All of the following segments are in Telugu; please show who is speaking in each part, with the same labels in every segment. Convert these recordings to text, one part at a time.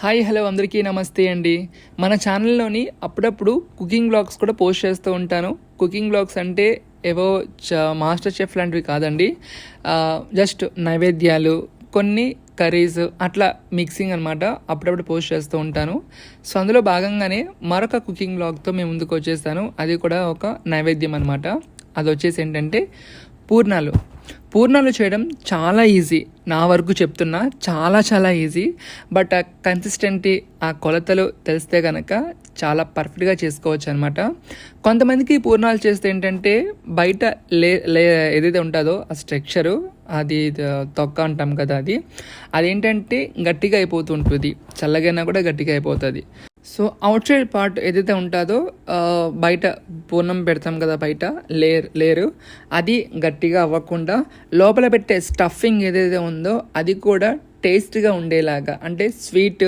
Speaker 1: హాయ్ హలో అందరికీ నమస్తే అండి. మన ఛానల్లోని అప్పుడప్పుడు కుకింగ్ బ్లాగ్స్ కూడా పోస్ట్ చేస్తూ ఉంటాను. కుకింగ్ బ్లాగ్స్ అంటే ఏవో మాస్టర్ చెఫ్ లాంటివి కాదండి. జస్ట్ నైవేద్యాలు కొన్ని కర్రీస్ అట్లా మిక్సింగ్ అనమాట అప్పుడప్పుడు పోస్ట్ చేస్తూ ఉంటాను. సో అందులో భాగంగానే మరొక కుకింగ్ బ్లాగ్తో మేము ముందుకు వచ్చేస్తాను. అది కూడా ఒక నైవేద్యం అనమాట అది వచ్చేసి ఏంటంటే పూర్ణాలు. పూర్ణాలు చేయడం చాలా ఈజీ. నా వరకు చెప్తున్నా చాలా చాలా ఈజీ. బట్ ఆ కన్సిస్టెంటీ ఆ కొలతలు తెలిస్తే కనుక చాలా పర్ఫెక్ట్గా చేసుకోవచ్చు అనమాట కొంతమందికి పూర్ణాలు చేస్తే ఏంటంటే బయట లే లే ఏదైతే ఉంటుందో ఆ స్ట్రక్చరు అది తొక్క అంటాం కదా అది అదేంటంటే గట్టిగా అయిపోతూ ఉంటుంది. చల్లగైనా కూడా గట్టిగా అయిపోతుంది. సో అవుట్ సైడ్ పార్ట్ ఏదైతే ఉంటుందో బయట పూర్ణం పెడతాం కదా బయట లేర్ లేరు అది గట్టిగా అవ్వకుండా లోపల పెట్టే స్టఫింగ్ ఏదైతే ఉందో అది కూడా టేస్ట్గా ఉండేలాగా అంటే స్వీట్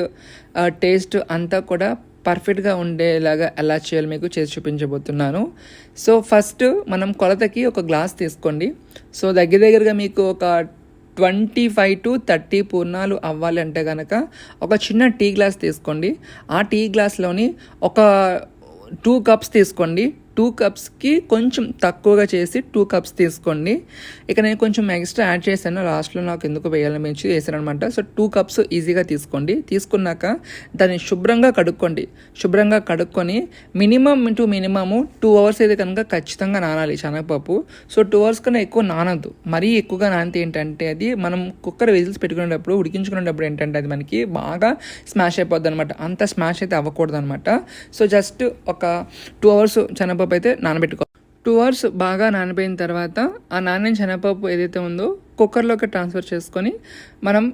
Speaker 1: టేస్ట్ అంతా కూడా పర్ఫెక్ట్గా ఉండేలాగా ఎలా చేయాలి మీకు చేసి చూపించబోతున్నాను. సో ఫస్ట్ మనం కొలతకి ఒక గ్లాస్ తీసుకోండి. సో దగ్గర దగ్గరగా మీకు ఒక ట్వంటీ ఫైవ్ టు థర్టీ పూర్ణాలు అవ్వాలంటే కనుక ఒక చిన్న టీ గ్లాస్ తీసుకోండి. ఆ టీ గ్లాస్లోని ఒక టూ కప్స్ తీసుకోండి. టూ కప్స్కి కొంచెం తక్కువగా చేసి టూ కప్స్ తీసుకోండి. ఇక నేను కొంచెం ఎక్స్ట్రా యాడ్ చేశాను. లాస్ట్లో నాకు ఎందుకు వేయాలని పెంచి వేసాను అనమాట సో టూ కప్స్ ఈజీగా తీసుకోండి. తీసుకున్నాక దాన్ని శుభ్రంగా కడుక్కోండి. శుభ్రంగా కడుక్కొని minimum two minimum two hours అయితే కనుక ఖచ్చితంగా నానాలి శనగపప్పు. సో టూ అవర్స్ కన్నా ఎక్కువ నానద్దు. మరీ ఎక్కువగా నానితే ఏంటంటే అది మనం కుక్కర్ విజిల్స్ పెట్టుకునేటప్పుడు ఉడికించుకునేటప్పుడు ఏంటంటే అది మనకి బాగా స్మాష్ అయిపోద్ది అనమాట అంత స్మాష్ అయితే అవ్వకూడదు అనమాట సో జస్ట్ ఒక టూ అవర్స్ శనగపప్పు అయితే నానబెట్టుకో. టూ అవర్స్ బాగా నానిపోయిన తర్వాత ఆ నానిన శనగపప్పు ఏదైతే ఉందో కుక్కర్లోకి ట్రాన్స్ఫర్ చేసుకొని మనం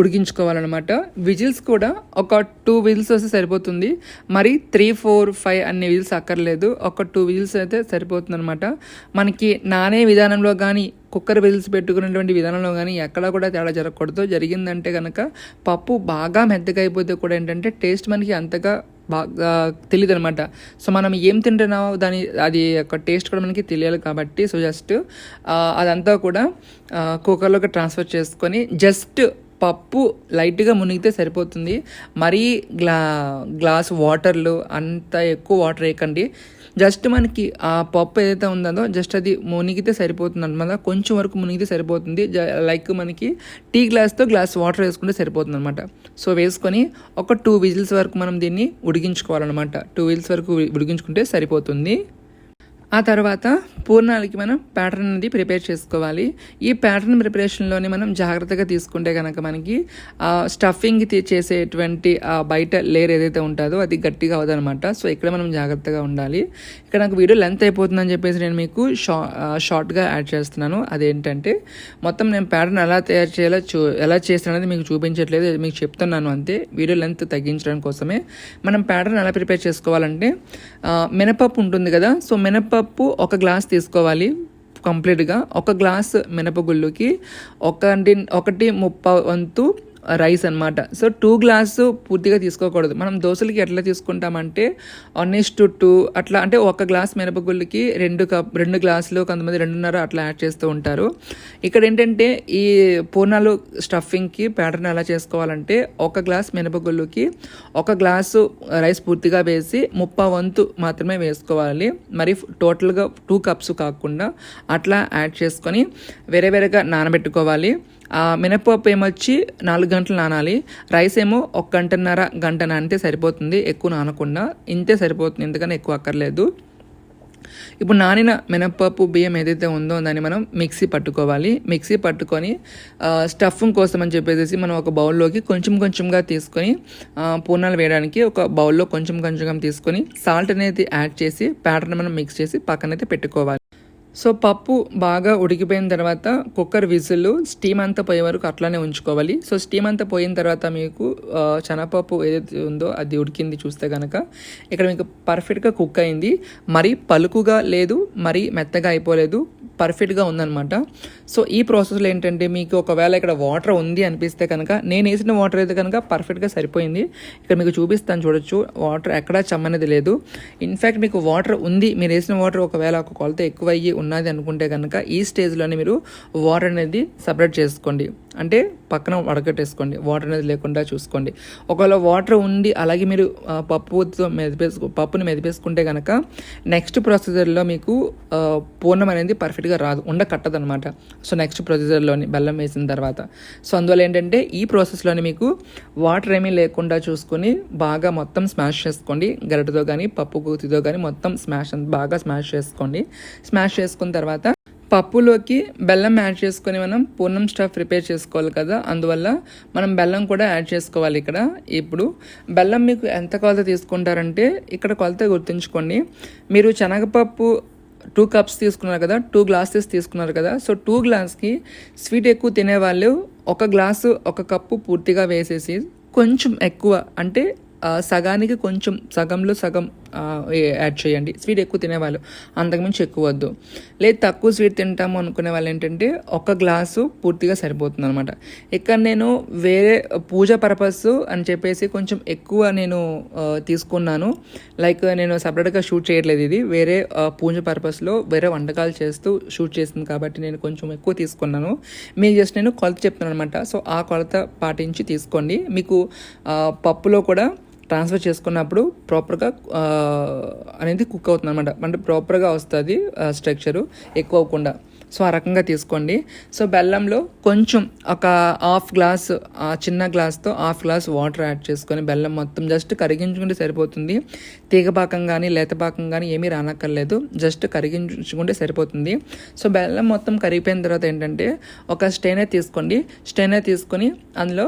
Speaker 1: ఉడికించుకోవాలన్నమాట. విజిల్స్ కూడా ఒక టూ విజిల్స్ వస్తే సరిపోతుంది. మరి త్రీ ఫోర్ ఫైవ్ అన్ని విజిల్స్ అక్కర్లేదు. ఒక టూ విజిల్స్ అయితే సరిపోతుంది అనమాట మనకి నానే విధానంలో కానీ కుక్కర్ విజిల్స్ పెట్టుకున్నటువంటి విధానంలో కానీ ఎక్కడా కూడా తేడా జరగకూడదు. జరిగిందంటే కనుక పప్పు బాగా మెత్తగా అయిపోతే కూడా ఏంటంటే టేస్ట్ మనకి అంతగా బాగా తెలియదు అనమాట సో మనం ఏం తింటున్నామో దాని అది యొక్క టేస్ట్ కూడా మనకి తెలియాలి కాబట్టి సో జస్ట్ అదంతా కూడా కుక్కర్లోకి ట్రాన్స్ఫర్ చేసుకొని జస్ట్ పప్పు లైట్గా మునిగితే సరిపోతుంది. మరీ గ్లా గ్లాస్ వాటర్లు అంత ఎక్కువ వాటర్ వేయకండి. జస్ట్ మనకి ఆ పప్పు ఏదైతే ఉందో జస్ట్ అది మునిగితే సరిపోతుంది అనమాట కొంచెం వరకు మునిగితే సరిపోతుంది. జ- లైక్ మనకి టీ గ్లాస్తో గ్లాస్ వాటర్ వేసుకుంటే సరిపోతుంది అనమాట సో వేసుకొని ఒక టూ విజిల్స్ వరకు మనం దీన్ని ఉడికించుకోవాలన్నమాట. టూ విజిల్స్ వరకు ఉడికించుకుంటే సరిపోతుంది. ఆ తర్వాత పూర్ణాలకి మనం ప్యాటర్న్ అనేది ప్రిపేర్ చేసుకోవాలి. ఈ ప్యాటర్న్ ప్రిపరేషన్లోనే మనం జాగ్రత్తగా తీసుకుంటే కనుక మనకి స్టఫింగ్ చేసేటువంటి బయట లేయర్ ఏదైతే ఉంటుందో అది గట్టిగా అవదనమాట సో ఇక్కడ మనం జాగ్రత్తగా ఉండాలి. ఇక్కడ నాకు వీడియో లెంత్ అయిపోతుందని చెప్పేసి నేను మీకు షా షార్ట్గా యాడ్ చేస్తున్నాను. అదేంటంటే మొత్తం నేను ప్యాటర్న్ ఎలా తయారు చేయాలో చూ ఎలా చేస్తాననేది మీకు చూపించట్లేదు. మీకు చెప్తున్నాను అంతే. వీడియో లెంత్ తగ్గించడం కోసమే. మనం ప్యాటర్న్ ఎలా ప్రిపేర్ చేసుకోవాలంటే మినపప్పు ఉంటుంది కదా సో మినపప్పు పప్పు ఒక గ్లాస్ తీసుకోవాలి కంప్లీట్గా. ఒక గ్లాస్ మినపగుళ్ళుకి. ఒకటి ఒకటి ముప్ప వంతు రైస్ అన్నమాట. సో టూ గ్లాస్ పూర్తిగా తీసుకోకూడదు. మనం దోశలకి ఎట్లా తీసుకుంటామంటే వన్ టు టూ అట్లా అంటే ఒక గ్లాస్ మినపగుళ్ళకి రెండు కప్ రెండు గ్లాసులు కొంతమంది రెండున్నర అట్లా యాడ్ చేస్తూ ఉంటారు. ఇక్కడ ఏంటంటే ఈ పూర్ణాలు స్టఫింగ్కి ప్యాటర్న్ ఎలా చేసుకోవాలంటే ఒక గ్లాస్ మినపగుళ్ళుకి ఒక గ్లాసు రైస్ పూర్తిగా వేసి ముప్పా వంతు మాత్రమే వేసుకోవాలి. మరి టోటల్గా టూ కప్స్ కాకుండా అట్లా యాడ్ చేసుకొని వేరే వేరేగా నానబెట్టుకోవాలి. మినపప్పు ఏమొచ్చి నాలుగు గంటలు నానాలి. రైస్ ఏమో ఒక గంటన్నర గంట నానితే సరిపోతుంది. ఎక్కువ నానకుండా ఇంతే సరిపోతుంది. ఎందుకని ఎక్కువ అక్కర్లేదు. ఇప్పుడు నానిన మినపప్పు బియ్యం ఏదైతే ఉందో దాన్ని మనం మిక్సీ పట్టుకోవాలి. మిక్సీ పట్టుకొని స్టఫింగ్ కోసం అని చెప్పేసి మనం ఒక బౌల్లోకి కొంచెం కొంచెంగా తీసుకొని పూర్ణాలు వేయడానికి ఒక బౌల్లో కొంచెం కొంచెంగా తీసుకొని సాల్ట్ అనేది యాడ్ చేసి ప్యాటర్న్ మనం మిక్స్ చేసి పక్కనైతే పెట్టుకోవాలి. సో పప్పు బాగా ఉడికిపోయిన తర్వాత కుక్కర్ విజిల్ స్టీమ్ అంతా పోయే వరకు అట్లానే ఉంచుకోవాలి. సో స్టీమ్ అంతా పోయిన తర్వాత మీకు శనగపప్పు ఏదైతే ఉందో అది ఉడికింది చూస్తే కనుక ఇక్కడ మీకు పర్ఫెక్ట్గా కుక్ అయింది. మరీ పలుకుగా లేదు మరీ మెత్తగా అయిపోలేదు పర్ఫెక్ట్గా ఉందన్నమాట. సో ఈ ప్రాసెస్లో ఏంటంటే మీకు ఒకవేళ ఇక్కడ వాటర్ ఉంది అనిపిస్తే కనుక నేను వేసిన వాటర్ అయితే కనుక పర్ఫెక్ట్గా సరిపోయింది. ఇక్కడ మీకు చూపిస్తాను చూడొచ్చు వాటర్ ఎక్కడా చమ్మనేది లేదు. ఇన్ఫ్యాక్ట్ మీకు వాటర్ ఉంది మీరు వేసిన వాటర్ ఒకవేళ ఒక కొలత ఎక్కువ అయ్యి ఉన్నది అనుకుంటే కనుక ఈ స్టేజ్లోనే మీరు వాటర్ అనేది సపరేట్ చేసుకోండి. అంటే పక్కన వడకట్టేసుకోండి వాటర్ అనేది లేకుండా చూసుకోండి. ఒకవేళ వాటర్ ఉండి అలాగే మీరు పప్పుతో మెదిపేసు పప్పుని మెదిపేసుకుంటే కనుక నెక్స్ట్ ప్రొసీజర్లో మీకు పూర్ణం అనేది పర్ఫెక్ట్గా రాదు ఉండ కట్టదనమాట సో నెక్స్ట్ ప్రొసీజర్లోని బెల్లం వేసిన తర్వాత. సో అందువల్ల ఏంటంటే ఈ ప్రాసెస్లోని మీకు వాటర్ ఏమీ లేకుండా చూసుకొని బాగా మొత్తం స్మాష్ చేసుకోండి. గరిటతో కానీ పప్పు కూతితో కానీ మొత్తం స్మాష్ బాగా స్మాష్ చేసుకోండి. స్మాష్ చేసుకున్న తర్వాత పప్పులోకి బెల్లం యాడ్ చేసుకొని మనం పూర్ణం స్టఫ్ ప్రిపేర్ చేసుకోవాలి కదా. అందువల్ల మనం బెల్లం కూడా యాడ్ చేసుకోవాలి ఇక్కడ. ఇప్పుడు బెల్లం మీకు ఎంత కొలత తీసుకుంటారంటే ఇక్కడ కొలత గుర్తుంచుకోండి. మీరు శనగపప్పు టూ కప్స్ తీసుకున్నారు కదా టూ గ్లాసెస్ తీసుకున్నారు కదా. సో టూ గ్లాస్కి స్వీట్ ఎక్కువ తినేవాళ్ళు ఒక గ్లాసు ఒక కప్పు పూర్తిగా వేసేసి కొంచెం ఎక్కువ అంటే సగానికి కొంచెం సగంలో సగం యాడ్ చేయండి. స్వీట్ ఎక్కువ తినేవాళ్ళు. అంతకుమించి ఎక్కువ వద్దు. లేదు తక్కువ స్వీట్ తింటాము అనుకునే వాళ్ళు ఏంటంటే ఒక గ్లాసు పూర్తిగా సరిపోతుంది అనమాట ఇక్కడ నేను వేరే పూజ పర్పస్ అని చెప్పేసి కొంచెం ఎక్కువ నేను తీసుకున్నాను. లైక్ నేను సపరేట్గా షూట్ చేయట్లేదు ఇది. వేరే పూజ పర్పస్లో వేరే వంటకాలు చేస్తూ షూట్ చేసింది కాబట్టి నేను కొంచెం ఎక్కువ తీసుకున్నాను. మీకు జస్ట్ నేను కొలత చెప్తున్నాను అనమాట సో ఆ కొలత పాటించి తీసుకోండి. మీకు పప్పులో కూడా ట్రాన్స్ఫర్ చేసుకున్నప్పుడు ప్రాపర్గా అనేది కుక్ అవుతుంది అనమాట అంటే ప్రాపర్గా వస్తుంది స్ట్రక్చరు ఎక్కువ అవ్వకుండా. సో ఆ రకంగా తీసుకోండి. సో బెల్లంలో కొంచెం ఒక హాఫ్ గ్లాస్ చిన్న గ్లాస్తో హాఫ్ గ్లాస్ వాటర్ యాడ్ చేసుకొని బెల్లం మొత్తం జస్ట్ కరిగించుకుంటే సరిపోతుంది. తీగపాకం కానీ లేతపాకం కానీ ఏమీ రానక్కర్లేదు. జస్ట్ కరిగించుకుంటే సరిపోతుంది. సో బెల్లం మొత్తం కరిగిపోయిన తర్వాత ఏంటంటే ఒక స్టేనే తీసుకోండి. స్టేనే తీసుకొని అందులో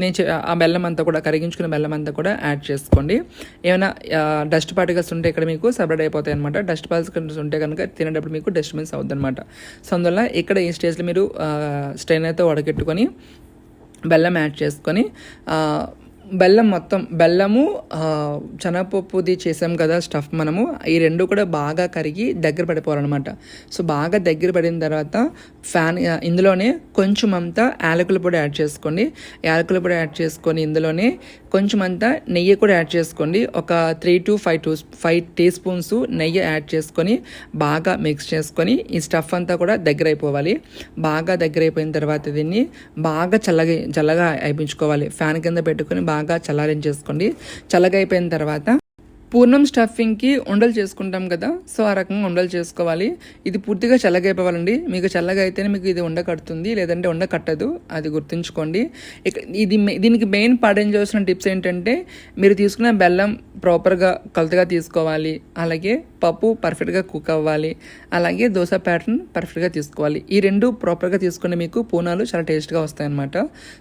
Speaker 1: నేను ఆ బెల్లం అంతా కూడా కరిగించుకున్న బెల్లం అంతా కూడా యాడ్ చేసుకోండి. ఏమైనా డస్ట్ పార్టికల్స్ ఉంటే ఇక్కడ మీకు సపరేట్ అయిపోతాయి అనమాట డస్ట్ పార్టికల్స్ ఉంటే కనుక తినేటప్పుడు మీకు డస్ట్బిన్స్ అవుతుంది అనమాట సో అందువల్ల ఇక్కడ ఈ స్టేజ్లో మీరు స్ట్రెయిన్ అయితే వడగెట్టుకొని బెల్లం యాడ్ చేసుకొని బెల్లం మొత్తం బెల్లము శనగపప్పుది చేసాం కదా స్టఫ్ మనము. ఈ రెండు కూడా బాగా కరిగి దగ్గర పడిపోవాలన్నమాట. సో బాగా దగ్గర పడిన తర్వాత ఫ్యాన్ ఇందులోనే కొంచెం అంతా యాలకుల పొడి యాడ్ చేసుకోండి. యాలకుల పొడి యాడ్ చేసుకొని ఇందులోనే కొంచెం అంతా నెయ్యి కూడా యాడ్ చేసుకోండి. ఒక three to five two five teaspoons నెయ్యి యాడ్ చేసుకొని బాగా మిక్స్ చేసుకొని ఈ స్టఫ్ అంతా కూడా దగ్గర అయిపోవాలి. బాగా దగ్గర అయిపోయిన తర్వాత దీన్ని బాగా చల్లగా చల్లగా అయిపించుకోవాలి. ఫ్యాన్ కింద పెట్టుకొని బాగా చల్లారించేసుకోండి చేసుకోండి. చల్లగైపోయిన తర్వాత పూర్ణం స్టఫింగ్కి ఉండలు చేసుకుంటాం కదా సో ఆ రకంగా ఉండలు చేసుకోవాలి. ఇది పూర్తిగా చల్లగా అయిపోవాలండి మీకు చల్లగా అయితేనే మీకు ఇది ఉండ కడుతుంది లేదంటే ఉండ కట్టదు అది గుర్తుంచుకోండి. ఇక ఇది దీనికి మెయిన్ పాటించవలసిన టిప్స్ ఏంటంటే మీరు తీసుకున్న బెల్లం ప్రాపర్గా కొలతగా తీసుకోవాలి. అలాగే పప్పు పర్ఫెక్ట్గా కుక్ అవ్వాలి. అలాగే దోశ ప్యాటర్న్ పర్ఫెక్ట్గా తీసుకోవాలి. ఈ రెండు ప్రాపర్గా తీసుకుంటే మీకు పూర్ణాలు చాలా టేస్ట్గా వస్తాయన్నమాట.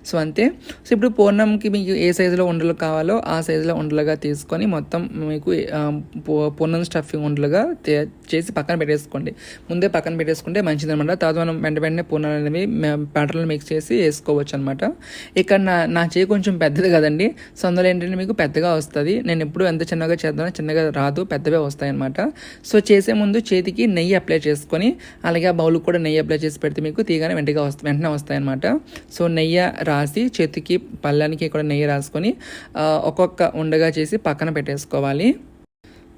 Speaker 1: సో అంతే. సో ఇప్పుడు పూర్ణంకి మీకు ఏ సైజులో ఉండలు కావాలో ఆ సైజులో ఉండలుగా తీసుకొని మొత్తం మీకు పొన్నం స్టఫింగ్ ఉండలుగా చేసి పక్కన పెట్టేసుకోండి. ముందే పక్కన పెట్టేసుకుంటే మంచిదనమాట తర్వాత మనం వెంట వెంటనే పూర్ణాలు అనేవి ప్యాటర్న్లు మిక్స్ చేసి వేసుకోవచ్చు అనమాట ఇక్కడ నా నా చేయి కొంచెం పెద్దది కదండి. సో అందులో ఏంటంటే మీకు పెద్దగా వస్తుంది. నేను ఎప్పుడు ఎంత చిన్నగా చేద్దానో చిన్నగా రాదు పెద్దవే వస్తాయన్నమాట. సో చేసే ముందు చేతికి నెయ్యి అప్లై చేసుకొని అలాగే ఆ బౌల్కి కూడా నెయ్యి అప్లై చేసి పెడితే మీకు తీగానే వెంటగా వస్తా వెంటనే వస్తాయి అనమాట సో నెయ్యి రాసి చేతికి పళ్ళానికి కూడా నెయ్యి రాసుకొని ఒక్కొక్క ఉండగా చేసి పక్కన పెట్టేసుకోవాలి.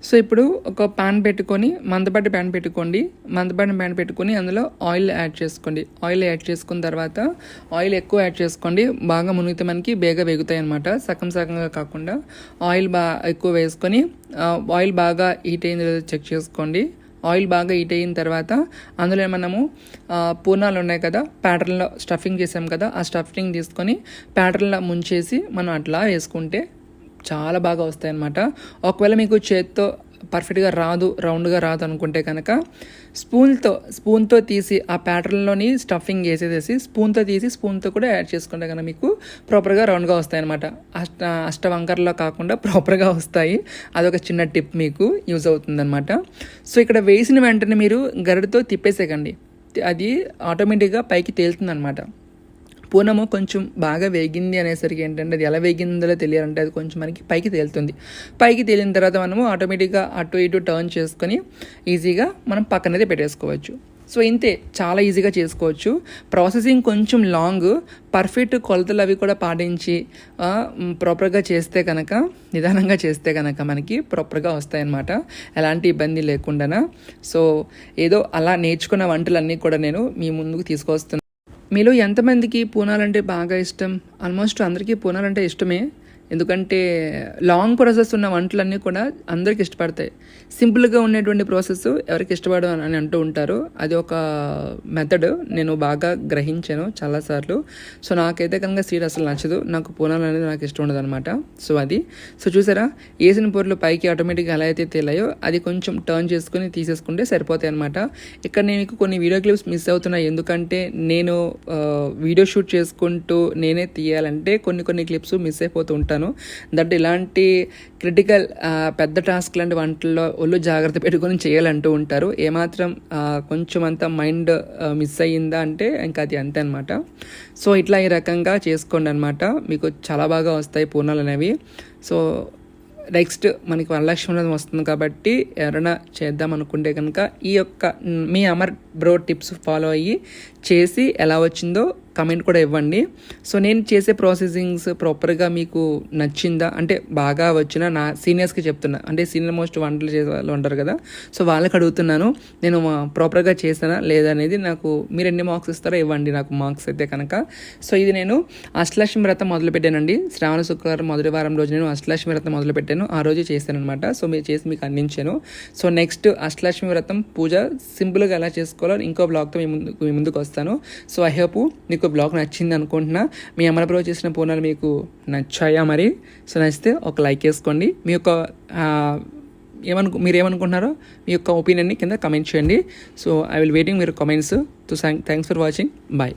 Speaker 1: సో ఇప్పుడు ఒక పాన్ పెట్టుకొని మందపాటి ప్యాన్ పెట్టుకోండి. మందపాటి ప్యాన్ పెట్టుకొని అందులో ఆయిల్ యాడ్ చేసుకోండి. ఆయిల్ యాడ్ చేసుకున్న తర్వాత ఆయిల్ ఎక్కువ యాడ్ చేసుకోండి. బాగా మునిగితే మనకి బేగా వేగుతాయి అనమాట సగం సగంగా కాకుండా ఆయిల్ బాగా ఎక్కువ వేసుకొని ఆయిల్ బాగా హీట్ అయింది లేదో చెక్ చేసుకోండి. ఆయిల్ బాగా హీట్ అయిన తర్వాత అందులో మనము పూర్ణాలు ఉన్నాయి కదా ప్యాటర్న్లో స్టఫింగ్ చేసాం కదా ఆ స్టఫింగ్ తీసుకొని ప్యాటర్న్లో ముంచేసి మనం అట్లా వేసుకుంటే చాలా బాగా వస్తాయి అన్నమాట ఒకవేళ మీకు చేత్తో పర్ఫెక్ట్గా రాదు రౌండ్గా రాదు అనుకుంటే కనుక స్పూన్తో స్పూన్తో తీసి ఆ ప్యాటర్న్లోని స్టఫింగ్ వేసేసేసి స్పూన్తో తీసి స్పూన్తో కూడా యాడ్ చేసుకుంటే కనుక మీకు ప్రాపర్గా రౌండ్గా వస్తాయి అనమాట అష్ట అష్టవంకర్లో కాకుండా ప్రాపర్గా వస్తాయి. అదొక చిన్న టిప్ మీకు యూజ్ అవుతుందన్నమాట. సో ఇక్కడ వేసిన వెంటనే మీరు గరిడితో తిప్పేసేకండి. అది ఆటోమేటిక్గా పైకి తేలుతుంది పూనము కొంచెం బాగా వేగింది అనేసరికి ఏంటంటే అది ఎలా వేగిందో తెలియాలంటే అది కొంచెం మనకి పైకి తేలుతుంది. పైకి తేలిన తర్వాత మనము ఆటోమేటిక్గా అటు ఇటు టర్న్ చేసుకొని ఈజీగా మనం పక్కనదే పెట్టేసుకోవచ్చు. సో ఇంతే. చాలా ఈజీగా చేసుకోవచ్చు. ప్రాసెసింగ్ కొంచెం లాంగ్. పర్ఫెక్ట్ కొలతలు అవి కూడా పాటించి ప్రాపర్గా చేస్తే కనుక నిదానంగా చేస్తే కనుక మనకి ప్రాపర్గా వస్తాయన్నమాట. ఎలాంటి ఇబ్బంది లేకుండా సో ఏదో అలా నేర్చుకున్న వంటలన్నీ కూడా నేను మీ ముందుకు తీసుకొస్తున్నాను మీలో ఎంతమందికి పూనాలంటే బాగా ఇష్టం? ఆల్మోస్ట్ అందరికీ పూనాలంటే ఇష్టమే. ఎందుకంటే లాంగ్ ప్రాసెస్ ఉన్న వంటలన్నీ కూడా అందరికి ఇష్టపడతాయి. సింపుల్గా ఉండేటువంటి ప్రాసెస్ ఎవరికి ఇష్టపడదు అని అంటూ ఉంటారు. అది ఒక మెథడ్ నేను బాగా గ్రహించాను చాలాసార్లు. సో నాకైతే కనుక సీడ్ అసలు నచ్చదు. నాకు పూనాలు అనేది నాకు ఇష్టం ఉండదు అనమాట సో అది. సో చూసారా? వేసిన పొరలు పైకి ఆటోమేటిక్గా ఎలా అయితే తేలాయో అది కొంచెం టర్న్ చేసుకుని తీసేసుకుంటే సరిపోతాయి అనమాట ఇక్కడ నేను మీకు కొన్ని వీడియో క్లిప్స్ మిస్ అవుతున్నాయి. ఎందుకంటే నేను వీడియో షూట్ చేసుకుంటూ నేనే తీయాలంటే కొన్ని కొన్ని క్లిప్స్ మిస్ అయిపోతూ ఉంటాను దట్ ఇలాంటి క్రిటికల్ పెద్ద టాస్క్ లాంటి వంటల్లో ఒళ్ళు జాగ్రత్త పెట్టుకొని చేయాలంటూ ఉంటారు. ఏమాత్రం కొంచెం అంత మైండ్ మిస్ అయ్యిందా అంటే ఇంకా అది అంతే అనమాట సో ఇట్లా ఈ రకంగా చేసుకోండి అనమాట మీకు చాలా బాగా వస్తాయి పూర్ణాలు అనేవి. సో నెక్స్ట్ మనకి వరలక్ష్మి వస్తుంది కాబట్టి ఎవరైనా చేద్దాం అనుకుంటే కనుక ఈ యొక్క మీ అమర్ బ్రో టిప్స్ ఫాలో అయ్యి చేసి ఎలా వచ్చిందో కమెంట్ కూడా ఇవ్వండి. సో నేను చేసే ప్రాసెసింగ్స్ ప్రాపర్గా మీకు నచ్చిందా? అంటే బాగా వచ్చిన నా సీనియర్స్కి చెప్తున్నా. అంటే సీనియర్ మోస్ట్ వంటలు చేసే వాళ్ళు ఉంటారు కదా. సో వాళ్ళకి అడుగుతున్నాను నేను ప్రాపర్గా చేసానా లేదా అనేది నాకు మీరు ఎన్ని మార్క్స్ ఇస్తారో ఇవ్వండి నాకు మార్క్స్ అయితే కనుక. సో ఇది నేను అష్టలక్ష్మి వ్రతం మొదలుపెట్టానండి. శ్రావణ శుక్రవారం మొదటి వారం రోజు నేను అష్టలక్ష్మి వ్రతం మొదలుపెట్టాను. ఆ రోజు చేశాను అనమాట సో మీరు చేసి మీకు అందించాను. సో నెక్స్ట్ అష్టలక్ష్మి వ్రతం పూజ సింపుల్గా ఎలా చేసుకోవాలో ఇంకో బ్లాగ్తో మీ ముందు మీ ముందుకు వస్తాను. సో ఐ హోప్ మీకు బ్లాగ్ నచ్చింది అనుకుంటున్నా. మీ అమరప్రభు చేసిన పూర్ణాలు మీకు నచ్చాయా మరి? సో నచ్చితే ఒక లైక్ వేసుకోండి. మీ యొక్క ఏమను ఏమనుకు మీరు ఏమనుకుంటున్నారో మీ యొక్క ఒపీనియన్ని కింద కమెంట్ చేయండి. సో ఐ విల్ వెయిటింగ్ మీరు comments. So thanks for watching. Bye.